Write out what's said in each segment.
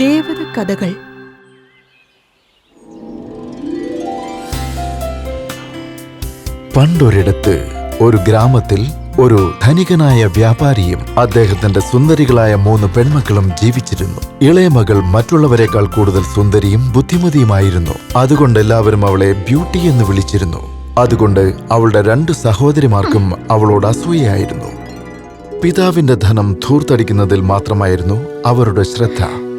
ദേവത കഥകൾ പണ്ടൊരിടത്ത് ഒരു ഗ്രാമത്തിൽ ഒരു ധനികനായ വ്യാപാരിയും അദ്ദേഹത്തിന്റെ സുന്ദരികളായ മൂന്ന് പെൺമക്കളും ജീവിച്ചിരുന്നു. ഇളയ മകൾ മറ്റുള്ളവരെക്കാൾ കൂടുതൽ സുന്ദരിയും ബുദ്ധിമതിയുമായിരുന്നു. അതുകൊണ്ട് എല്ലാവരും അവളെ ബ്യൂട്ടി എന്ന് വിളിച്ചിരുന്നു. അതുകൊണ്ട് അവളുടെ രണ്ട് സഹോദരിമാർക്കും അവളോട് അസൂയയായിരുന്നു. പിതാവിന്റെ ധനം ധൂർത്തടിക്കുന്നതിൽ മാത്രമായിരുന്നു അവരുടെ ശ്രദ്ധ.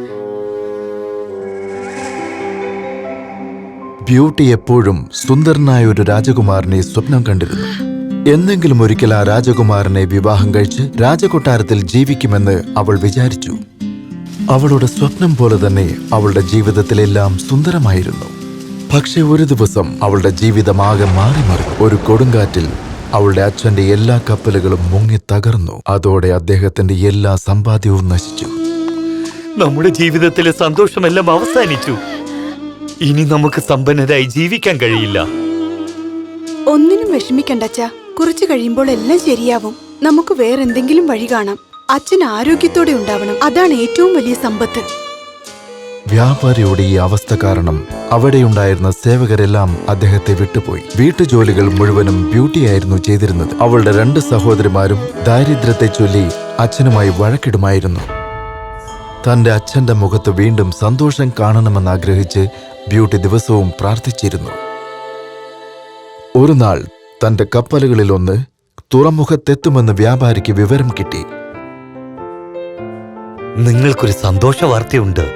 ബ്യൂട്ടി എപ്പോഴും സുന്ദരനായ ഒരു രാജകുമാരനെ സ്വപ്നം കണ്ടിരുന്നു. എന്നെങ്കിലും ഒരിക്കൽ ആ രാജകുമാരനെ വിവാഹം കഴിച്ച് രാജകൊട്ടാരത്തിൽ ജീവിക്കുമെന്ന് അവൾ വിചാരിച്ചു. അവളുടെ സ്വപ്നം പോലെ തന്നെ അവളുടെ ജീവിതത്തിലെല്ലാം സുന്ദരമായിരുന്നു. പക്ഷെ ഒരു ദിവസം അവളുടെ ജീവിതമാകെ മാറി മറിഞ്ഞു ഒരു കൊടുങ്കാറ്റിൽ അവളുടെ അച്ഛന്റെ എല്ലാ കപ്പലുകളും മുങ്ങി തകർന്നു. അതോടെ അദ്ദേഹത്തിന്റെ എല്ലാ സമ്പാദ്യവും നശിച്ചു. നമ്മുടെ ജീവിതത്തിലെ സന്തോഷമെല്ലാം അവസാനിച്ചു. ഇനി നമുക്ക് സമ്പന്നരായി ജീവിക്കാൻ കഴിയില്ല. ഒന്നിനും വിഷമിക്കണ്ടച്ച കുറച്ചു കഴിയുമ്പോൾ എല്ലാം ശരിയാവും. നമുക്ക് വേറെന്തെങ്കിലും വഴി കാണാം. അച്ഛൻ ആരോഗ്യത്തോടെ ഉണ്ടാവണം. അതാണ് ഏറ്റവും വലിയ സമ്പത്ത്. വ്യാപാരിയുടെ ഈ അവസ്ഥ കാരണം അവിടെയുണ്ടായിരുന്ന സേവകരെല്ലാം അദ്ദേഹത്തെ വിട്ടുപോയി. വീട്ടുജോലികൾ മുഴുവനും ബ്യൂട്ടിയായിരുന്നു ചെയ്തിരുന്നത്. അവളുടെ രണ്ട് സഹോദരിമാരും ദാരിദ്ര്യത്തെ ചൊല്ലി അച്ഛനുമായി വഴക്കിടുമായിരുന്നു. തന്റെ അച്ഛന്റെ മുഖത്ത് വീണ്ടും സന്തോഷം കാണണമെന്ന് ആഗ്രഹിച്ച് ബ്യൂട്ടി ദിവസവും പ്രാർത്ഥിച്ചിരുന്നു. ഒരു നാൾ തന്റെ കപ്പലുകളിലൊന്ന് തുറമുഖത്തെത്തുമെന്ന് വ്യാപാരിക്ക് വിവരം കിട്ടി. നിങ്ങൾക്കൊരു സന്തോഷ വാർത്തയുണ്ട്.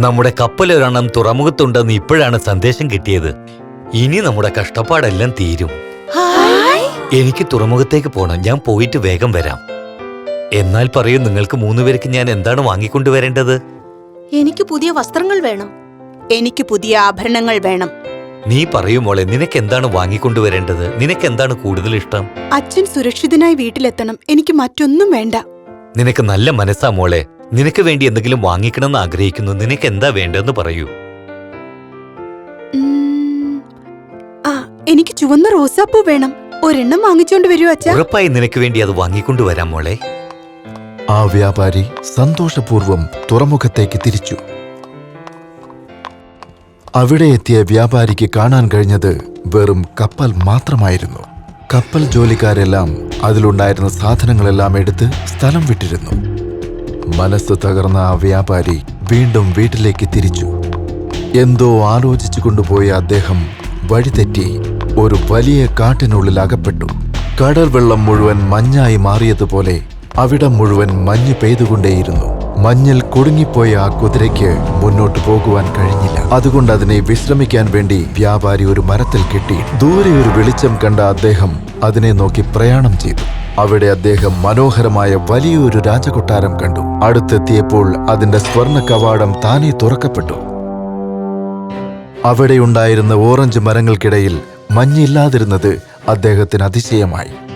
നമ്മുടെ കപ്പലൊരെണ്ണം തുറമുഖത്തുണ്ടെന്ന് ഇപ്പോഴാണ് സന്ദേശം കിട്ടിയത്. ഇനി നമ്മുടെ കഷ്ടപ്പാടെല്ലാം തീരും. എനിക്ക് തുറമുഖത്തേക്ക് പോകണം ഞാൻ പോയിട്ട് വേഗം വരാം. എന്നാൽ പറയൂ നിങ്ങൾക്ക് മൂന്നുപേർക്ക് ഞാൻ എന്താണ് വാങ്ങിക്കൊണ്ടുവരേണ്ടത്? എനിക്ക് പുതിയ വസ്ത്രങ്ങൾ വേണം. എനിക്ക് പുതിയ ആഭരണങ്ങൾ വേണം. നീ പറയൂ മോളെ നിനക്ക് എന്താണ് വാങ്ങിക്കൊണ്ടുവരേണ്ടത്? നിനക്ക് എന്താണ് കൂടുതൽ ഇഷ്ടം അച്ഛൻ സുരക്ഷിതനായി വീട്ടിലെത്തണം. എനിക്ക് മറ്റൊന്നും വേണ്ട. നിനക്ക് നല്ല മനസ്സാ മോളെ. നിനക്ക് വേണ്ടി എന്തെങ്കിലും വാങ്ങിക്കണമെന്ന് ആഗ്രഹിക്കുന്നു. നിനക്ക് എന്താ വേണ്ടതെന്ന് പറയൂ. ആ എനിക്ക് ചുവന്ന റോസാപ്പൂ വേണം. ഒരെണ്ണം വാങ്ങിച്ചോണ്ട് വരൂ അച്ഛ. ഉറപ്പായി നിനക്ക് വേണ്ടി അത് വാങ്ങിക്കൊണ്ടുവരാം മോളെ. ആ വ്യാപാരി സന്തോഷപൂർവം തുറമുഖത്തേക്ക് തിരിച്ചു. അവിടെ എത്തിയ വ്യാപാരിക്ക് കാണാൻ കഴിഞ്ഞത് വെറും കപ്പൽ മാത്രമായിരുന്നു. കപ്പൽ ജോലിക്കാരെല്ലാം അതിലുണ്ടായിരുന്ന സാധനങ്ങളെല്ലാം എടുത്ത് സ്ഥലം വിട്ടിരുന്നു. മനസ്സ് തകർന്ന ആ വ്യാപാരി വീണ്ടും വീട്ടിലേക്ക് തിരിച്ചു. എന്തോ ആലോചിച്ചു കൊണ്ടുപോയ അദ്ദേഹം വഴിതെറ്റി ഒരു വലിയ കാട്ടിനുള്ളിൽ അകപ്പെട്ടു. കടൽ വെള്ളം മുഴുവൻ മഞ്ഞായി മാറിയതുപോലെ അവിടം മുഴുവൻ മഞ്ഞ് പെയ്തുകൊണ്ടേയിരുന്നു. മഞ്ഞിൽ കുടുങ്ങിപ്പോയ ആ കുതിരയ്ക്ക് മുന്നോട്ട് പോകുവാൻ കഴിഞ്ഞില്ല. അതുകൊണ്ട് അതിനെ വിശ്രമിക്കാൻ വേണ്ടി വ്യാപാരി ഒരു മരത്തിൽ കെട്ടി ദൂരെ ഒരു വെളിച്ചം കണ്ട അദ്ദേഹം അതിനെ നോക്കി പ്രയാണം ചെയ്തു. അവിടെ അദ്ദേഹം മനോഹരമായ വലിയൊരു രാജകൊട്ടാരം കണ്ടു. അടുത്തെത്തിയപ്പോൾ അതിന്റെ സ്വർണ കവാടം താനെ തുറക്കപ്പെട്ടു. അവിടെയുണ്ടായിരുന്ന ഓറഞ്ച് മരങ്ങൾക്കിടയിൽ മഞ്ഞില്ലാതിരുന്നത് അദ്ദേഹത്തിന് അതിശയമായി.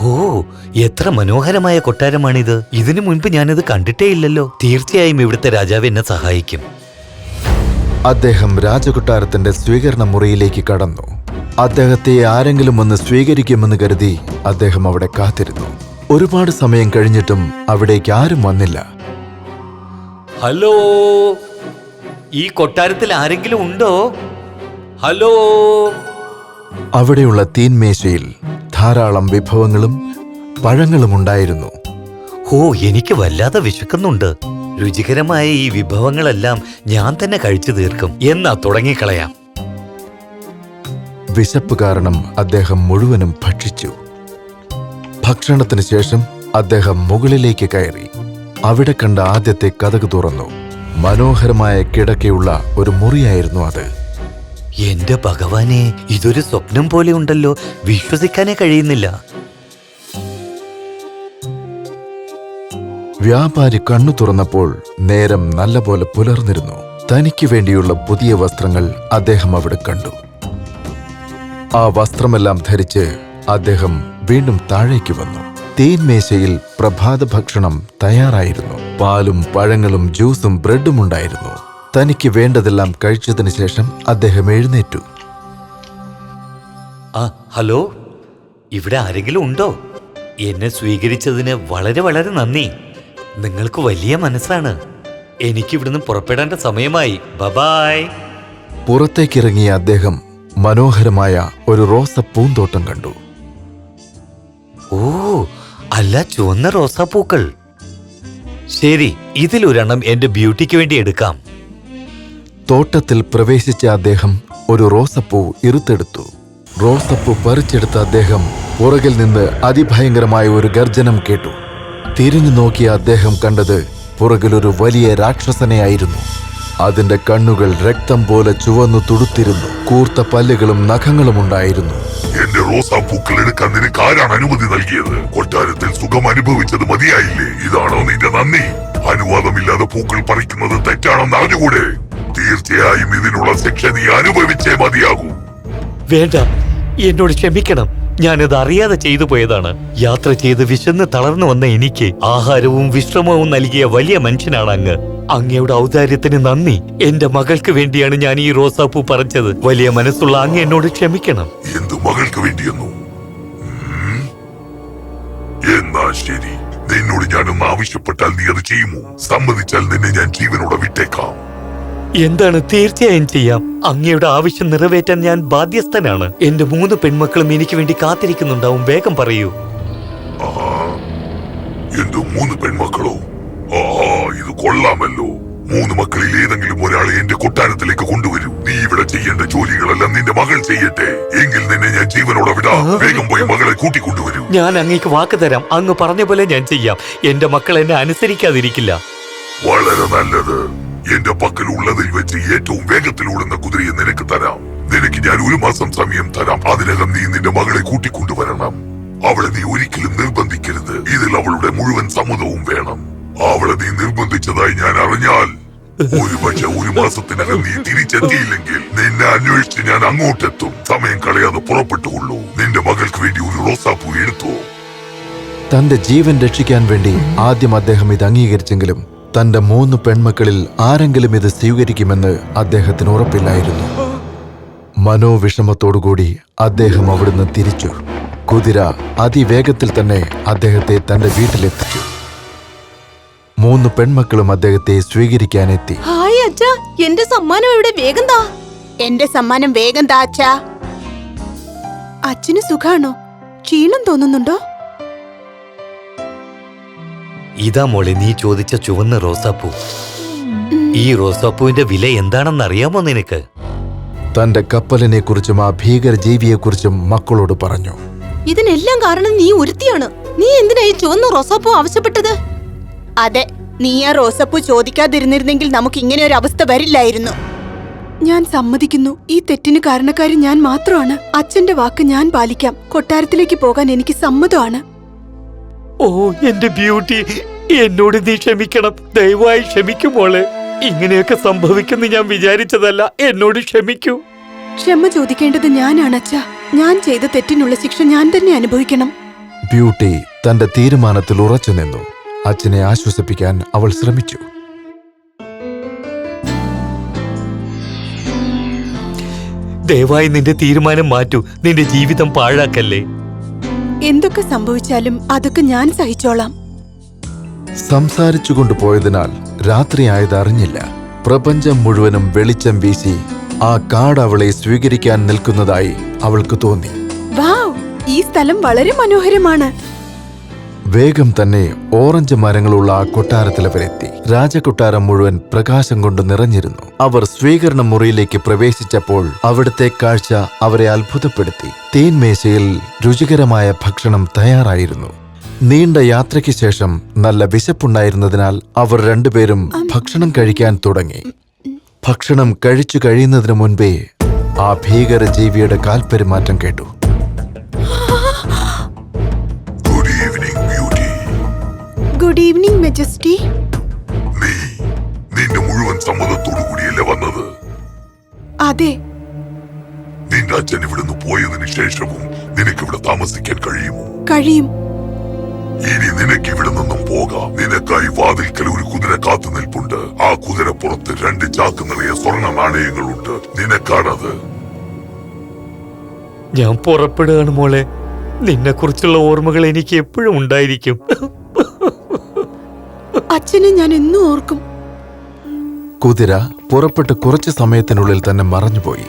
ഓ എത്ര മനോഹരമായ കൊട്ടാരമാണിത്. ഇതിനു മുൻപ് ഞാനിത് കണ്ടിട്ടേ ഇല്ലല്ലോ തീർച്ചയായും ഇവിടുത്തെ രാജാവ് എന്നെ സഹായിക്കും. അദ്ദേഹം രാജകൊട്ടാരത്തിന്റെ സ്വീകരണ മുറിയിലേക്ക് കടന്നു. അദ്ദേഹത്തെ ആരെങ്കിലും ഒന്ന് സ്വീകരിക്കുമെന്ന് കരുതി അദ്ദേഹം അവിടെ കാത്തിരുന്നു. ഒരുപാട് സമയം കഴിഞ്ഞിട്ടും അവിടേക്ക് ആരും വന്നില്ല. ഹലോ ഈ കൊട്ടാരത്തിൽ ആരെങ്കിലും ഉണ്ടോ? ഹലോ. അവിടെയുള്ള തീൻമേശയിൽ ധാരാളം വിഭവങ്ങളും പഴങ്ങളും ഉണ്ടായിരുന്നു ഓ എനിക്ക് വല്ലാതെ വിശക്കുന്നുണ്ട്. രുചികരമായ ഈ വിഭവങ്ങളെല്ലാം ഞാൻ തന്നെ കഴിച്ചു തീർക്കും. എന്നാ തുടങ്ങിക്കളയാം. വിശപ്പ് കാരണം അദ്ദേഹം മുഴുവനും ഭക്ഷിച്ചു. ഭക്ഷണത്തിന് ശേഷം അദ്ദേഹം മുകളിലേക്ക് കയറി. അവിടെ കണ്ട ആദ്യത്തെ കഥക് തുറന്നു. മനോഹരമായ കിടക്കയുള്ള ഒരു മുറിയായിരുന്നു അത്. എന്റെ ഭഗവാനെ ഇതൊരു സ്വപ്നം പോലെ ഉണ്ടല്ലോ. വിശ്വസിക്കാനേ കഴിയുന്നില്ല. വ്യാപാരി കണ്ണു തുറന്നപ്പോൾ നേരം നല്ലപോലെ പുലർന്നിരുന്നു. തനിക്ക് വേണ്ടിയുള്ള പുതിയ വസ്ത്രങ്ങൾ അദ്ദേഹം അവിടെ കണ്ടു. ആ വസ്ത്രമെല്ലാം ധരിച്ച് അദ്ദേഹം വീണ്ടും താഴേക്ക് വന്നു. തേൻമേശയിൽ പ്രഭാത ഭക്ഷണം തയ്യാറായിരുന്നു. പാലും പഴങ്ങളും ജ്യൂസും ബ്രെഡും ഉണ്ടായിരുന്നു. തനിക്ക് വേണ്ടതെല്ലാം കഴിച്ചതിന് ശേഷം അദ്ദേഹം എഴുന്നേറ്റു. ആ ഹലോ? ഇവിടെ ആരെങ്കിലും ഉണ്ടോ? എന്നെ സ്വീകരിച്ചതിന് വളരെ വളരെ നന്ദി. നിങ്ങൾക്ക് വലിയ മനസ്സാണ്. എനിക്ക് ഇവിടുന്ന് പുറപ്പെടേണ്ട സമയമായി. ബബായ്. പുറത്തേക്കിറങ്ങിയ അദ്ദേഹം മനോഹരമായ ഒരു റോസ പൂന്തോട്ടം കണ്ടു. ഓ അല്ല ചുവന്ന റോസാപ്പൂക്കൾ ശരി ഇതിലൊരെണ്ണം എന്റെ ബ്യൂട്ടിക്ക് വേണ്ടി എടുക്കാം. തോട്ടത്തിൽ പ്രവേശിച്ച അദ്ദേഹം ഒരു റോസപ്പൂ ഇറുത്തെടുത്തു റോസപ്പൂ പറിച്ചെടുത്ത അദ്ദേഹം പുറകിൽ നിന്ന് അതിഭയങ്കരമായ ഒരു ഗർജനം കേട്ടു. തിരിഞ്ഞു നോക്കിയ അദ്ദേഹം കണ്ടത് പുറകിലൊരു വലിയ രാക്ഷസനെയായിരുന്നു. അതിന്റെ കണ്ണുകൾ രക്തം പോലെ ചുവന്നു തുടുത്തിരുന്നു. കൂർത്ത പല്ലുകളും നഖങ്ങളും ഉണ്ടായിരുന്നു. എന്റെ റോസാപ്പൂക്കൾ എടുക്കാൻ നിനക്ക് ആരാണ് അനുമതി നൽകിയത്? കൊട്ടാരത്തിൽ സുഖം അനുഭവിച്ചത് മതിയായില്ലേ? ഇതാണോ നിന്റെ നന്ദി? അനുവാദമില്ലാതെ പൂക്കൾ പറിക്കുന്നത് തെറ്റാണെന്ന് അറിഞ്ഞുകൂടെ? തീർച്ചയായും ഇതിനുള്ള ശിക്ഷ നീ അനുഭവിച്ചേ മതിയാകൂ. വേണ്ട. എന്നോട് ക്ഷമിക്കണം. ഞാനത് അറിയാതെ ചെയ്തു പോയതാണ്. യാത്ര ചെയ്ത് വിശന്ന് തളർന്നു വന്ന എനിക്ക് ആഹാരവും വിശ്രമവും നൽകിയ വലിയ മനുഷ്യനാണ് അങ്ങ്. അങ്ങയുടെ ഔദാര്യത്തിന് നന്ദി. എന്റെ മകൾക്ക് വേണ്ടിയാണ് ഞാൻ ഈ റോസാപ്പൂ പറഞ്ഞത് വലിയ മനസ്സുള്ള അങ്ങ് എന്നോട് ക്ഷമിക്കണം. എന്തു മകൾക്ക് വേണ്ടിയെന്നു? എന്നാ ശരി. നിന്നോട് ഞാനൊന്ന് ആവശ്യപ്പെട്ടാൽ നീ അത് ചെയ്യുമോ? സമ്മതിച്ചാൽ നിന്നെ ഞാൻ ജീവനോടെ വിട്ടേക്കാം. എന്താണ് തീർച്ചയായും ചെയ്യാം. അങ്ങയുടെ ആവശ്യം നിറവേറ്റാൻ ഞാൻ ബാധ്യസ്ഥനാണ്. എന്റെ മൂന്ന് പെൺമക്കളും എനിക്ക് വേണ്ടി കാത്തിരിക്കുന്നുണ്ടാവും. വേഗം പറയൂ. എന്റെ മൂന്ന് പെൺമക്കളോ? ആഹാ ഇത് കൊള്ളാമല്ലോ. മൂന്ന് മക്കളിൽ ഏതെങ്കിലും ഒരാളെ എന്റെ കൊട്ടാരത്തിലേക്ക് കൊണ്ടുവരൂ. നീ ഇവിടെ ചെയ്യേണ്ട ജോലികളെല്ലാം നിന്റെ മകൾ ചെയ്യട്ടെ. എങ്കിൽ നിന്നെ ഞാൻ ജീവനോടെ വിടാം. വേഗം പോയി മകളെ കൂട്ടിക്കൊണ്ടുവരൂ. ഞാൻ അങ്ങേക്ക് വാക്ക് തരാം. അങ്ങ് പറഞ്ഞ പോലെ ഞാൻ ചെയ്യാം. എന്റെ മക്കൾ എന്നെ അനുസരിക്കാതിരിക്കില്ല. വളരെ നല്ലത്. എന്റെ പക്കൽ ഉള്ളതിൽ വെച്ച് ഏറ്റവും വേഗത്തിൽ ഓടുന്ന കുതിരയെ നിനക്ക് തരാം. നിനക്ക് ഞാൻ ഒരു മാസം സമയം തരാം. അതിനകം നീ നിന്റെ മകളെ കൂട്ടിക്കൊണ്ടുവരണം. അവളെ നീ ഒരിക്കലും നിർബന്ധിക്കരുത്. ഇതിൽ അവളുടെ മുഴുവൻ സമ്മതവും വേണം. അവളെ നീ നിർബന്ധിച്ചതായി ഞാൻ അറിഞ്ഞാൽ ഒരുപക്ഷെ ഒരു മാസത്തിനകം നീ തിരിച്ചെത്തിയില്ലെങ്കിൽ നിന്നെ അന്വേഷിച്ച് ഞാൻ അങ്ങോട്ടെത്തും. സമയം കളയാതെ പുറപ്പെട്ടുകൊള്ളൂ. നിന്റെ മകൾക്ക് വേണ്ടി ഒരു റോസാപ്പൂ എടുത്തോ. തന്റെ ജീവൻ രക്ഷിക്കാൻ വേണ്ടി ആദ്യം അദ്ദേഹം ഇത് അംഗീകരിച്ചെങ്കിലും തന്റെ മൂന്ന് പെൺമക്കളിൽ ആരെങ്കിലും ഇത് സ്വീകരിക്കുമെന്ന് അദ്ദേഹത്തിന് ഉറപ്പില്ലായിരുന്നു. മനോവിഷമത്തോടുകൂടി അദ്ദേഹം അവിടുന്ന് തിരിച്ചു. കുതിര അതിവേഗത്തിൽ തന്നെ അദ്ദേഹത്തെ തന്റെ വീട്ടിലെത്തിച്ചു. മൂന്ന് പെൺമക്കളും അദ്ദേഹത്തെ സ്വീകരിക്കാനെത്തി. ഹായ് അച്ഛാ എന്റെ സമ്മാനം ഇവിടെ വേഗം താ. എന്റെ സമ്മാനം വേഗം താ അച്ഛാ. അച്ഛന് സുഖാണോ? ക്ഷീണം തോന്നുന്നുണ്ടോ? ഇതാ മോളെ നീ ചോദിച്ച ചുവന്ന റോസാപ്പൂ. ഈ റോസാപ്പൂവിന്റെ വില എന്താണെന്ന് അറിയാമോ നിനക്ക്? തന്റെ കപ്പലിനെ കുറിച്ചും ആ ഭീകര ജീവിയെക്കുറിച്ചും മക്കളോട് പറഞ്ഞു. ഇതിനെല്ലാം കാരണം നീ ഒരുത്തിയാണ്. നീ എന്തിനാ ഈ ചുവന്ന റോസാപ്പൂ ആവശ്യപ്പെട്ടത്? അതെ നീ ആ റോസാപ്പൂ ചോദിക്കാതിരുന്നിരുന്നെങ്കിൽ നമുക്ക് ഇങ്ങനെ ഒരു അവസ്ഥ വരില്ലായിരുന്നു. ഞാൻ സമ്മതിക്കുന്നു. ഈ തെറ്റിന് കാരണക്കാരി ഞാൻ മാത്രമാണ്. അച്ഛന്റെ വാക്ക് ഞാൻ പാലിക്കാം. കൊട്ടാരത്തിലേക്ക് പോകാൻ എനിക്ക് സമ്മതമാണ്. ഓ എന്റെ ബ്യൂട്ടി. എന്നോട് നീ ക്ഷമിക്കണം. ദയവായി ക്ഷമിക്കൂ മോളെ. ഇങ്ങനെയൊക്കെ സംഭവിക്കുന്നു ഞാൻ വിചാരിച്ചതല്ല. എന്നോട് ക്ഷമിക്കൂ. ക്ഷമ ചോദിക്കേണ്ടത് ഞാനാണ് അച്ഛാ. ഞാൻ ചെയ്ത തെറ്റിനുള്ള ശിക്ഷ ഞാൻ തന്നെ അനുഭവിക്കണം. ബ്യൂട്ടി തന്റെ തീരുമാനത്തിൽ ഉറച്ചു നിന്നു. അച്ഛനെ ആശ്വസിപ്പിക്കാൻ അവൾ ശ്രമിച്ചു. ദയവായി നിന്റെ തീരുമാനം മാറ്റൂ. നിന്റെ ജീവിതം പാഴാക്കല്ലേ? എന്തൊക്കെ സംഭവിച്ചാലും അതൊക്കെ ഞാൻ സഹിച്ചോളാം. സംസാരിച്ചുകൊണ്ട് പോയതിനാൽ രാത്രിയായതറിഞ്ഞില്ല പ്രപഞ്ചം മുഴുവനും വെളിച്ചം വീശി ആ കാട് അവളെ സ്വീകരിക്കാൻ നിൽക്കുന്നതായി അവൾക്ക് തോന്നി. വാവ് ഈ സ്ഥലം വളരെ മനോഹരമാണ്. വേഗം തന്നെ ഓറഞ്ച് മരങ്ങളുള്ള ആ കൊട്ടാരത്തിലവരെത്തി രാജകൊട്ടാരം മുഴുവൻ പ്രകാശം കൊണ്ട് നിറഞ്ഞിരുന്നു. അവർ സ്വീകരണ മുറിയിലേക്ക് പ്രവേശിച്ചപ്പോൾ അവിടുത്തെ കാഴ്ച അവരെ അത്ഭുതപ്പെടുത്തി. തേൻമേശയിൽ രുചികരമായ ഭക്ഷണം തയ്യാറായിരുന്നു. നീണ്ട യാത്രയ്ക്ക് ശേഷം നല്ല വിശപ്പുണ്ടായിരുന്നതിനാൽ അവർ രണ്ടുപേരും ഭക്ഷണം കഴിക്കാൻ തുടങ്ങി. ഭക്ഷണം കഴിച്ചു കഴിയുന്നതിന് മുൻപേ ആ ഭീകര ജീവിയുടെ കാൽപ്പെരുമാറ്റം കേട്ടു. ഗുഡ് ഈവനിങ് മെജസ്റ്റി നീ നിന്റെ മുഴുവൻ സമ്മതത്തോടു കൂടിയല്ലേ വന്നത്? അതെ. നിന്റെ അച്ഛൻ ഇവിടുന്ന് പോയതിനു ശേഷവും നിനക്ക് ഇവിടെ താമസിക്കാൻ കഴിയുമോ? കഴിയും. ഇനി നിനക്ക് ഇവിടെ നിന്നും പോകാം. നിനക്കായി വാതിൽക്കൽ ഒരു കുതിര കാത്തു നിൽപ്പുണ്ട്. ആ കുതിര പുറത്ത് രണ്ട് ചാക്ക് നിറയെ സ്വർണ നാണയങ്ങളുണ്ട് നിനക്കാണത്? ഞാൻ പുറപ്പെടുകയാണ് മോളെ. നിന്നെ കുറിച്ചുള്ള ഓർമ്മകൾ എനിക്ക് എപ്പോഴും ഉണ്ടായിരിക്കും. അച്ഛനെ ഞാൻ എന്നും ഓർക്കും. കുതിര പുറപ്പെട്ട് കുറച്ചു സമയത്തിനുള്ളിൽ തന്നെ മറഞ്ഞുപോയി.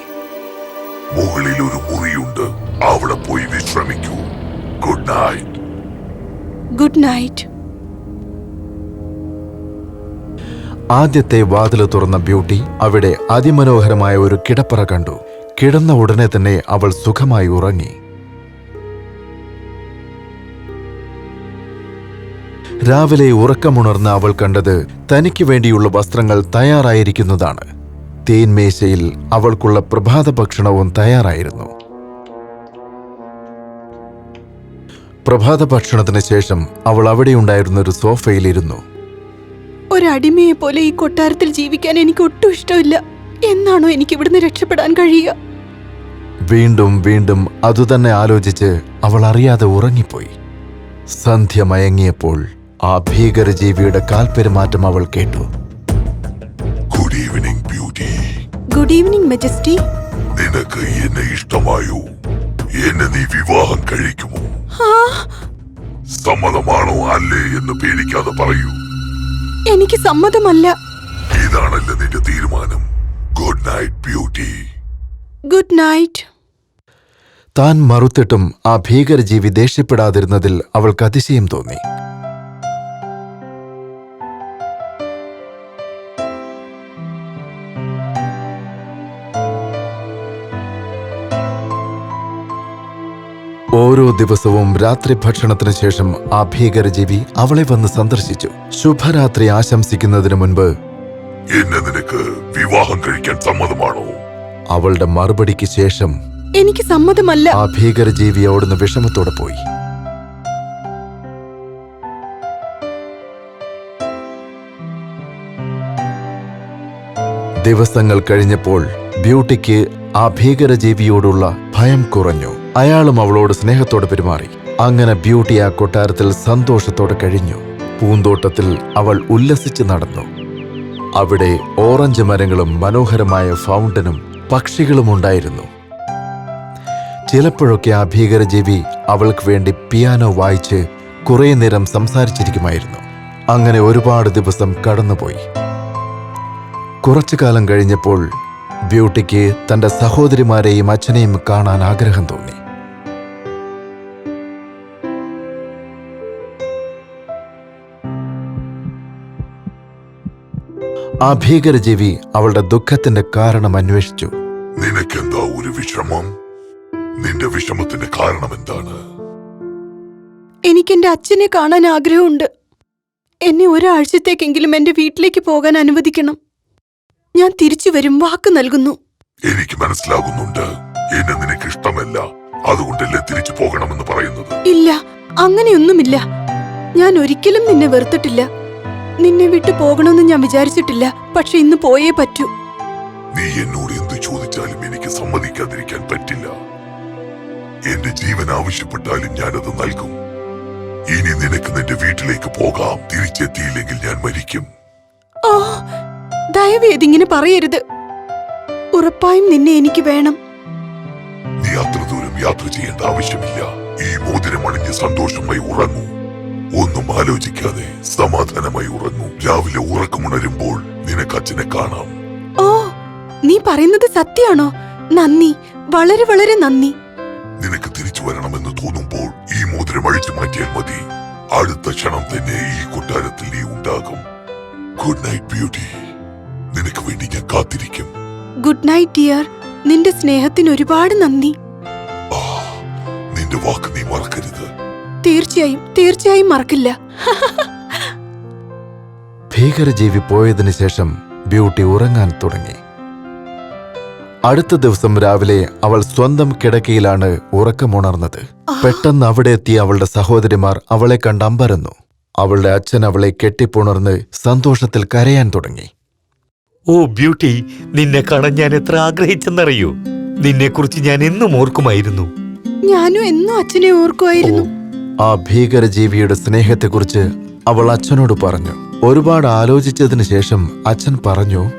മുകളിൽ ഒരു മുറിയുണ്ട്. അവിടെ പോയി വിശ്രമിക്കൂ. ഗുഡ് നൈറ്റ് ഗുഡ് നൈറ്റ് ആദ്യത്തെ വാതിൽ തുറന്ന ബ്യൂട്ടി അവിടെ അതിമനോഹരമായ ഒരു കിടപ്പറ കണ്ടു. കിടന്ന ഉടനെ തന്നെ അവൾ സുഖമായി ഉറങ്ങി. രാവിലെ ഉറക്കമുണർന്ന അവൾ കണ്ടത് തനിക്ക് വേണ്ടിയുള്ള വസ്ത്രങ്ങൾ തയ്യാറായിരിക്കുന്നതാണ്. തേൻമേശയിൽ അവൾക്കുള്ള പ്രഭാത ഭക്ഷണവും തയ്യാറായിരുന്നു. പ്രഭാത ഭക്ഷണത്തിന് ശേഷം അവൾ അവിടെ ഉണ്ടായിരുന്ന ഒരു സോഫയിലിരുന്നു. ഒരടിമയെ പോലെ ഈ കൊട്ടാരത്തിൽ ജീവിക്കാൻ എനിക്ക് ഒട്ടും ഇഷ്ടമില്ല. എന്നാണോ എനിക്ക് ഇവിടുന്ന് രക്ഷപ്പെടാൻ കഴിയുക? വീണ്ടും വീണ്ടും അതുതന്നെ ആലോചിച്ച് അവൾ അറിയാതെ ഉറങ്ങിപ്പോയി. സന്ധ്യ മയങ്ങിയപ്പോൾ ആ ഭീകരജീവിയുടെ കാൽപെരുമാറ്റം അവൾ കേട്ടു. Good evening beauty good evening majesty നിനക്ക് എന്നെ ഇഷ്ടമായോ? എന്നെ നീ വിവാഹം കഴിക്കുമോ? സമ്മതമാണോ അല്ലേ എന്ന് പേടിക്കാതെ പറയൂ. എനിക്ക് സമ്മതമല്ല. ഇതാണല്ലോ നിന്റെ തീരുമാനം. Good night beauty good night താൻ മറുത്തിട്ടും ആ ഭീകരജീവി ദേഷ്യപ്പെടാതിരുന്നതിൽ അവൾക്ക് അതിശയം തോന്നി. ദിവസവും രാത്രി ഭക്ഷണത്തിന് ശേഷം ആ ഭീകരജീവി അവളെ വന്ന് സന്ദർശിച്ചു. ശുഭരാത്രി ആശംസിക്കുന്നതിന് മുൻപ് എന്നെ നിനക്ക് വിവാഹം കഴിക്കാൻ സമ്മതമാണോ? അവളുടെ മറുപടിക്ക് ശേഷം എനിക്ക് സമ്മതമല്ല. ആ ഭീകരജീവി അവിടുന്ന് വിഷമത്തോടെ പോയി. ദിവസങ്ങൾ കഴിഞ്ഞപ്പോൾ ബ്യൂട്ടിക്ക് ആ ഭീകരജീവിയോടുള്ള ഭയം കുറഞ്ഞു. അയാളും അവളോട് സ്നേഹത്തോടെ പെരുമാറി. അങ്ങനെ ബ്യൂട്ടി ആ കൊട്ടാരത്തിൽ സന്തോഷത്തോടെ കഴിഞ്ഞു. പൂന്തോട്ടത്തിൽ അവൾ ഉല്ലസിച്ച് നടന്നു. അവിടെ ഓറഞ്ച് മരങ്ങളും മനോഹരമായ ഫൗണ്ടനും പക്ഷികളും ഉണ്ടായിരുന്നു. ചിലപ്പോഴൊക്കെ ആ ഭീകരജീവി അവൾക്ക് വേണ്ടി പിയാനോ വായിച്ച് കുറേ നേരം സംസാരിച്ചിരിക്കുമായിരുന്നു. അങ്ങനെ ഒരുപാട് ദിവസം കടന്നുപോയി. കുറച്ചു കാലം കഴിഞ്ഞപ്പോൾ ബ്യൂട്ടിക്ക് തന്റെ സഹോദരിമാരെയും അച്ഛനെയും കാണാൻ ആഗ്രഹം തോന്നി. ആ ഭീകരജീവി അവളുടെ ദുഃഖത്തിന്റെ കാരണം അന്വേഷിച്ചു. നിനക്കെന്താ ഒരു വിഷമം നിന്റെ വിഷമത്തിന്റെ കാരണം എന്താണ്? എനിക്ക് എന്റെ അച്ഛനെ കാണാൻ ആഗ്രഹമുണ്ട്. എന്നെ ഒരാഴ്ചത്തേക്കെങ്കിലും എന്റെ വീട്ടിലേക്ക് പോകാൻ അനുവദിക്കണം. ഞാൻ തിരിച്ചു വരും വാക്ക് നൽകുന്നു. എനിക്ക് മനസ്സിലാകുന്നുണ്ട്. എന്നെ നിനക്ക് ഇഷ്ടമല്ല അതുകൊണ്ടല്ലേ തിരിച്ചു പോകണമെന്ന് പറയുന്നത്? ഇല്ല അങ്ങനെയൊന്നുമില്ല. ഞാൻ ഒരിക്കലും നിന്നെ വെറുത്തിട്ടില്ല. നിന്നെ വിട്ടു പോകണമെന്ന് ഞാൻ വിചാരിച്ചിട്ടില്ല. പക്ഷെ ഇന്ന് പോയേ പറ്റൂ. നീ എന്നോട് എന്ത് ചോദിച്ചാലും എനിക്ക് സമ്മതിക്കാതിരിക്കാൻ പറ്റില്ല. എന്റെ ജീവൻ ആവശ്യപ്പെട്ടാലും ഞാനത് നൽകും. ഇനി നിനക്ക് നിന്റെ വീട്ടിലേക്ക് പോകാം. തിരിച്ചെത്തിയില്ലെങ്കിൽ ഞാൻ മരിക്കും. ഓ ദയവേത് ഇങ്ങനെ പറയരുത്. ഉറപ്പായും നിന്നെ എനിക്ക് വേണം. നീ അത്ര ദൂരം യാത്ര ചെയ്യേണ്ട ആവശ്യമില്ല. ഈ മോതിരം അണിഞ്ഞ് സന്തോഷമായി ഉറങ്ങൂ. ഒന്നും ആലോചിക്കാതെ സമാധാനമായി ഉറങ്ങൂ. രാവിലെ ഉറക്കമുണരുമ്പോൾ നിനക്ക് അച്ഛനെ കാണാം. ഓ നീ പറയുന്നത് സത്യാണോ നന്ദി. വളരെ വളരെ നന്ദി. നിനക്ക് തിരിച്ചു വരണമെന്ന് തോന്നുമ്പോൾ ഈ മോതിരം അഴിച്ചു മാറ്റിയാൽ മതി. അടുത്ത ക്ഷണം തന്നെ ഈ കൊട്ടാരത്തിൽ നീ ഉണ്ടാകും. ഗുഡ് നൈറ്റ് ബ്യൂട്ടി നിനക്ക് വേണ്ടി ഞാൻ കാത്തിരിക്കും. ഗുഡ് നൈറ്റ് ഡിയർ നിന്റെ സ്നേഹത്തിന് ഒരുപാട് നന്ദി. നിന്റെ വാക്ക് നീ മറക്കരുത്. തീർച്ചയായും തീർച്ചയായും മറക്കില്ല. ഭീകരജീവി പോയതിനു ശേഷം ബ്യൂട്ടി ഉറങ്ങാൻ തുടങ്ങി. അടുത്ത ദിവസം രാവിലെ അവൾ സ്വന്തം കിടക്കയിലാണ് ഉറക്കമുണർന്നത്. പെട്ടെന്ന് അവിടെ എത്തിയ അവളുടെ സഹോദരിമാർ അവളെ കണ്ട് അമ്പരന്നു. അവളുടെ അച്ഛൻ അവളെ കെട്ടിപ്പുണർന്ന് സന്തോഷത്തിൽ കരയാൻ തുടങ്ങി. ഓ ബ്യൂട്ടി നിന്നെ കാണാൻ ഞാൻ എത്ര ആഗ്രഹിച്ചെന്നറിയൂ? നിന്നെക്കുറിച്ച് ഞാൻ എന്നും ഓർക്കുമായിരുന്നു. ഞാനും എന്നും അച്ഛനെ ഓർക്കുമായിരുന്നു. ആ ഭീകരജീവിയുടെ സ്നേഹത്തെക്കുറിച്ച് അവൾ അച്ഛനോട് പറഞ്ഞു. ഒരുപാട് ആലോചിച്ചതിന് ശേഷം അച്ഛൻ പറഞ്ഞു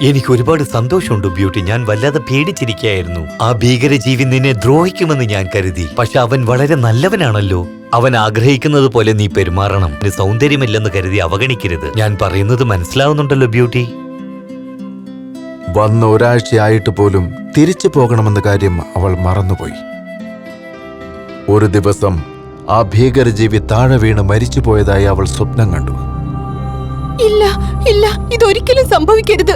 എനിക്ക് ഒരുപാട് സന്തോഷമുണ്ട് ബ്യൂട്ടി. ഞാൻ വല്ലാതെ പേടിച്ചിരിക്കുകയായിരുന്നു. ആ ഭീകരജീവി നിന്നെ ദ്രോഹിക്കുമെന്ന് ഞാൻ കരുതി. പക്ഷെ അവൻ വളരെ നല്ലവനാണല്ലോ. അവൻ ആഗ്രഹിക്കുന്നത് പോലെ നീ പെരുമാറണം. ഒരു സൗന്ദര്യമില്ലെന്ന് കരുതി അവഗണിക്കരുത്. ഞാൻ പറയുന്നത് മനസ്സിലാവുന്നുണ്ടല്ലോ ബ്യൂട്ടി. വന്ന ഒരാഴ്ചയായിട്ട് പോലും തിരിച്ചു പോകണമെന്ന കാര്യം അവൾ മറന്നുപോയി. ഒരു ദിവസം ആ ഭീകരജീവി താഴെ വീണ് മരിച്ചുപോയതായി അവൾ സ്വപ്നം കണ്ടു. ഇല്ല ഇല്ല ഇതൊരിക്കലും സംഭവിക്കരുത്.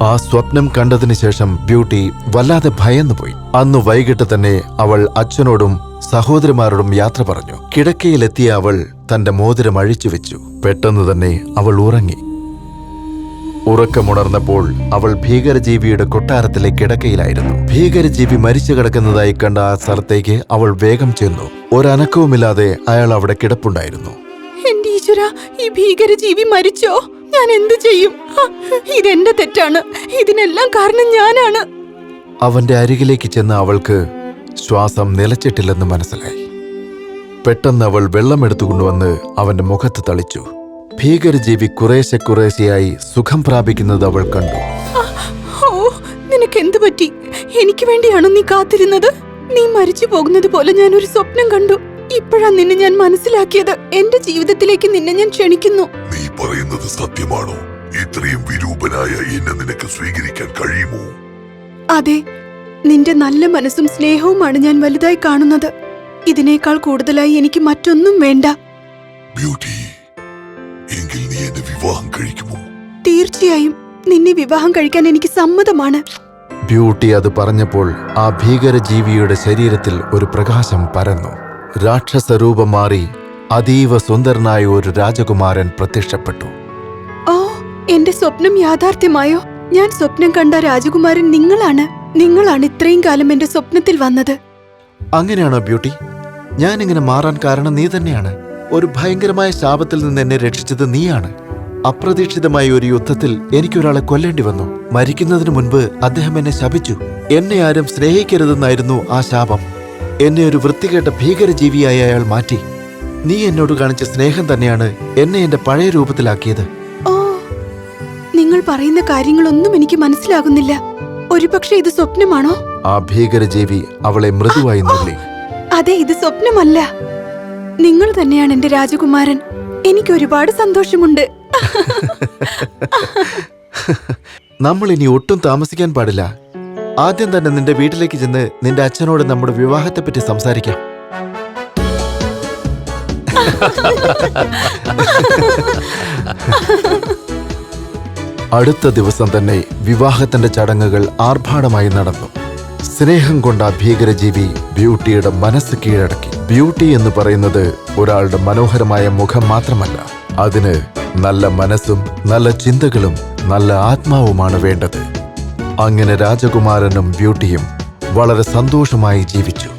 ആ, സ്വപ്നം കണ്ടതിന് ശേഷം ബ്യൂട്ടി വല്ലാതെ ഭയന്നുപോയി അന്ന് വൈകിട്ട് തന്നെ അവൾ അച്ഛനോടും സഹോദരിമാരോടും യാത്ര പറഞ്ഞു. കിടക്കയിലെത്തിയ അവൾ തന്റെ മോതിരം അഴിച്ചു വെച്ചു. പെട്ടെന്ന് തന്നെ അവൾ ഉറങ്ങി. ഉറക്കമുണർന്നപ്പോൾ അവൾ ഭീകരജീവിയുടെ കൊട്ടാരത്തിലെ കിടക്കയിലായിരുന്നു. ഭീകരജീവി മരിച്ചു കിടക്കുന്നതായി കണ്ട ആ സ്ഥലത്തേക്ക് അവൾ വേഗം ചെന്നു. ഒരനക്കവുമില്ലാതെ അയാൾ അവിടെ കിടപ്പുണ്ടായിരുന്നു. എന്റെ ഈശ്വര ഈ ഭീകരജീവി മരിച്ചോ? ഞാൻ എന്ത് ചെയ്യും? ഇതെന്റെ തെറ്റാണ്. ഇതിനെല്ലാം കാരണം ഞാനാണ്. അവന്റെ അരികിലേക്ക് ചെന്ന അവൾക്ക് ശ്വാസം നിലച്ചിട്ടില്ലെന്ന് മനസ്സിലായി. പെട്ടെന്ന് അവൾ വെള്ളമെടുത്തുകൊണ്ടുവന്ന് അവന്റെ മുഖത്ത് തളിച്ചു. ഭീകരജീവി കുറേശ്ശെ കുറേശ്ശെയായി സുഖം പ്രാപിക്കുന്നത് അവൾ കണ്ടു. നിനക്ക് എന്തു പറ്റി? എനിക്ക് വേണ്ടിയാണോ നീ കാത്തിരുന്നത്? നീ മരിച്ചു പോകുന്നത് പോലെ ഞാൻ ഒരു സ്വപ്നം കണ്ടു. ഇപ്പോഴാ നിന്നെ ഞാൻ മനസ്സിലാക്കിയത്. എന്റെ ജീവിതത്തിലേക്ക് നിന്നെ ഞാൻ ക്ഷണിക്കുന്നു. നീ പറയുന്നത് സത്യമാണോ? ഇത്രയും വിരൂപനായ എന്നെ നിനക്ക് സ്വീകരിക്കാൻ കഴിയുമോ? അതെ നിന്റെ നല്ല മനസ്സും സ്നേഹവുമാണ് ഞാൻ വലുതായി കാണുന്നത്. ഇതിനേക്കാൾ കൂടുതലായി എനിക്ക് മറ്റൊന്നും വേണ്ട. ബ്യൂട്ടി എങ്കിൽ നീ എന്നെ വിവാഹം കഴിക്കുമോ? തീർച്ചയായും. നിന്നെ വിവാഹം കഴിക്കാൻ എനിക്ക് സമ്മതമാണ്. ബ്യൂട്ടി അത് പറഞ്ഞപ്പോൾ ആ ഭീകരജീവിയുടെ ശരീരത്തിൽ ഒരു പ്രകാശം പരന്നു. രാക്ഷസരൂപം മാറി അതീവ സുന്ദരനായ ഒരു രാജകുമാരൻ പ്രത്യക്ഷപ്പെട്ടു. ഓ എന്റെ സ്വപ്നം യാഥാർത്ഥ്യമായോ? ഞാൻ സ്വപ്നം കണ്ട രാജകുമാരൻ നിങ്ങളാണ്. നിങ്ങളാണ് ഇത്രയും കാലം എന്റെ സ്വപ്നത്തിൽ വന്നത്. അങ്ങനെയാണോ ബ്യൂട്ടി? ഇങ്ങനെ മാറാൻ കാരണം നീ തന്നെയാണ്. ഒരു ഭയങ്കരമായ ശാപത്തിൽ നിന്ന് എന്നെ രക്ഷിച്ചത് നീയാണ്. അപ്രതീക്ഷിതമായ ഒരു യുദ്ധത്തിൽ എനിക്കൊരാളെ കൊല്ലേണ്ടി വന്നു. മരിക്കുന്നതിന് മുൻപ് അദ്ദേഹം എന്നെ ശപിച്ചു. എന്നെ ആരും സ്നേഹിക്കരുതെന്നായിരുന്നു ആ ശാപം. എന്നെ ഒരു വൃത്തികെട്ട ഭീകരജീവിയായി അയാൾ മാറ്റി. നീ എന്നോട് കാണിച്ച സ്നേഹം തന്നെയാണ് എന്നെ എന്റെ പഴയ രൂപത്തിലാക്കിയത്. ഓ നിങ്ങൾ പറയുന്ന കാര്യങ്ങളൊന്നും എനിക്ക് മനസ്സിലാകുന്നില്ല. ഒരുപക്ഷെ ഇത് സ്വപ്നമാണോ? ആ ഭീകരജീവി അവളെ മൃദുവായി നുള്ളി അതെ ഇത് സ്വപ്നമല്ല. നിങ്ങൾ തന്നെയാണ് എന്റെ രാജകുമാരൻ. എനിക്ക് ഒരുപാട് സന്തോഷമുണ്ട്. നമ്മൾ ഇനി ഒട്ടും താമസിക്കാൻ പാടില്ല. ആദ്യം തന്നെ നിന്റെ വീട്ടിലേക്ക് ചെന്ന് നിന്റെ അച്ഛനോട് നമ്മുടെ വിവാഹത്തെപ്പറ്റി സംസാരിക്കാം. അടുത്ത ദിവസം തന്നെ വിവാഹത്തിന്റെ ചടങ്ങുകൾ ആർഭാടമായി നടന്നു. സ്നേഹം കൊണ്ട ആ ഭീകരജീവി ബ്യൂട്ടിയുടെ മനസ്സ് കീഴടക്കി. ബ്യൂട്ടി എന്ന് പറയുന്നത് ഒരാളുടെ മനോഹരമായ മുഖം മാത്രമല്ല അതിന് നല്ല മനസ്സും നല്ല ചിന്തകളും നല്ല ആത്മാവുമാണ് വേണ്ടത്. അങ്ങനെ രാജകുമാരനും ബ്യൂട്ടിയും വളരെ സന്തോഷമായി ജീവിച്ചു.